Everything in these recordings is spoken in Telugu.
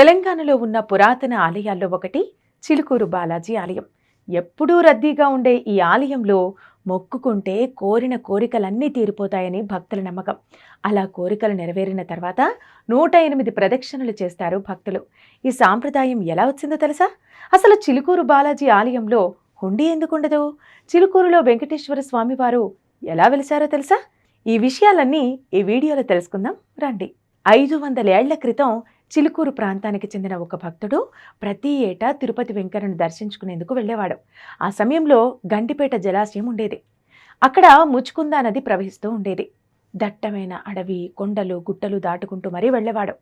తెలంగాణలో ఉన్న పురాతన ఆలయాల్లో ఒకటి చిలుకూరు బాలాజీ ఆలయం. ఎప్పుడూ రద్దీగా ఉండే ఈ ఆలయంలో మొక్కుకుంటే కోరిన కోరికలన్నీ తీరిపోతాయని భక్తుల నమ్మకం. అలా కోరికలు నెరవేరిన తర్వాత నూట ఎనిమిది ప్రదక్షిణలు చేస్తారు భక్తులు. ఈ సాంప్రదాయం ఎలా వచ్చిందో తెలుసా? అసలు చిలుకూరు బాలాజీ ఆలయంలో హుండీ ఎందుకుండదు చిలుకూరులో వెంకటేశ్వర స్వామివారు ఎలా వెలిశారో తెలుసా? ఈ విషయాలన్నీ ఈ వీడియోలో తెలుసుకుందాం. రండి. ఐదు వందలేళ్ళ క్రితం చిలుకూరు ప్రాంతానికి చెందిన ఒక భక్తుడు ప్రతి ఏటా తిరుపతి వెంకన్నను దర్శించుకునేందుకు వెళ్ళేవాడు. ఆ సమయంలో గండిపేట జలాశయం ఉండేది. అక్కడ ముచ్చుకుందా నది ప్రవహిస్తూ ఉండేది. దట్టమైన అడవి కొండలు గుట్టలు దాటుకుంటూ మరీ వెళ్ళేవాడు.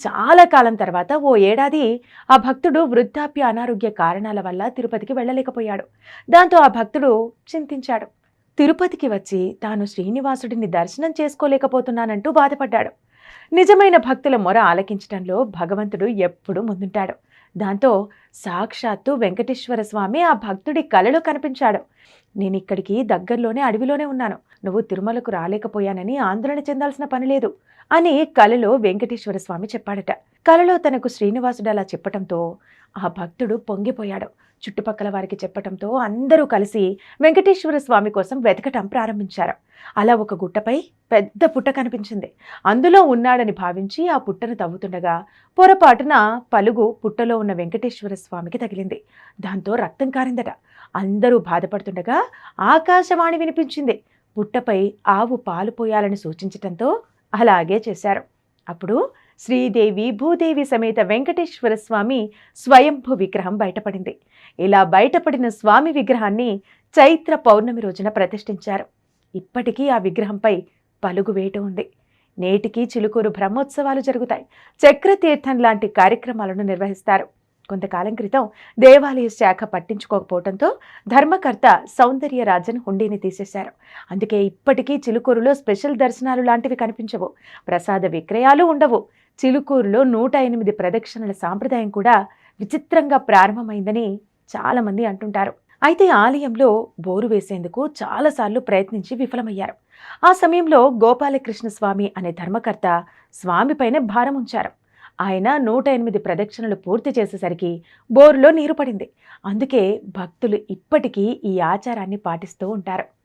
చాలా కాలం తర్వాత ఓ ఏడాది ఆ భక్తుడు వృద్ధాప్య అనారోగ్య కారణాల వల్ల తిరుపతికి వెళ్ళలేకపోయాడు. దాంతో ఆ భక్తుడు చింతించాడు. తిరుపతికి వచ్చి తాను శ్రీనివాసుడిని దర్శనం చేసుకోలేకపోతున్నానంటూ బాధపడ్డాడు. నిజమైన భక్తుల మొర ఆలకించడంలో భగవంతుడు ఎప్పుడూ ముందుంటాడు. దాంతో సాక్షాత్తు వెంకటేశ్వర స్వామి ఆ భక్తుడి కలలో కనిపించాడు. నేను ఇక్కడికి దగ్గరలోనే అడవిలోనే ఉన్నాను. నువ్వు తిరుమలకు రాలేకపోయానని ఆందోళన చెందాల్సిన పని లేదు అని కలలో వెంకటేశ్వర స్వామి చెప్పాడట. కలలో తనకు శ్రీనివాసుడు అలా చెప్పటంతో ఆ భక్తుడు పొంగిపోయాడు. చుట్టుపక్కల వారికి చెప్పటంతో అందరూ కలిసి వెంకటేశ్వర స్వామి కోసం వెతకటం ప్రారంభించారు. అలా ఒక గుట్టపై పెద్ద పుట్ట కనిపించింది. అందులో ఉన్నాడని భావించి ఆ పుట్టను తవ్వుతుండగా పొరపాటున పలుగు పుట్టలో ఉన్న వెంకటేశ్వర స్వామికి తగిలింది. దాంతో రక్తం కారిందట. అందరూ బాధపడుతుండగా ఆకాశవాణి వినిపించింది. పుట్టపై ఆవు పాలు పోయాలని సూచించటంతో అలాగే చేశారు. అప్పుడు శ్రీదేవి భూదేవి సమేత వెంకటేశ్వర స్వామి స్వయంభు విగ్రహం బయటపడింది. ఇలా బయటపడిన స్వామి విగ్రహాన్ని చైత్ర పౌర్ణమి రోజున ప్రతిష్ఠించారు. ఇప్పటికీ ఆ విగ్రహంపై పలుగువేట ఉంది. నేటికి చిలుకూరు బ్రహ్మోత్సవాలు జరుగుతాయి. చక్రతీర్థం లాంటి కార్యక్రమాలను నిర్వహిస్తారు. కొంతకాలం క్రితం దేవాలయ శాఖ పట్టించుకోకపోవడంతో ధర్మకర్త సౌందర్యరాజన్ హుండీని తీసేశారు. అందుకే ఇప్పటికీ చిలుకూరులో స్పెషల్ దర్శనాలు లాంటివి కనిపించవు. ప్రసాద విక్రయాలు ఉండవు. చిలుకూరులో నూట ఎనిమిది ప్రదక్షిణల సాంప్రదాయం కూడా విచిత్రంగా ప్రారంభమైందని చాలామంది అంటుంటారు. అయితే ఆలయంలో బోరు వేసేందుకు చాలాసార్లు ప్రయత్నించి విఫలమయ్యారు. ఆ సమయంలో గోపాలకృష్ణ స్వామి అనే ధర్మకర్త స్వామిపైన భారం ఉంచారు. ఆయన నూట ఎనిమిది ప్రదక్షిణలు పూర్తి చేసేసరికి బోరులో నీరు పడింది. అందుకే భక్తులు ఇప్పటికీ ఈ ఆచారాన్ని పాటిస్తూ ఉంటారు.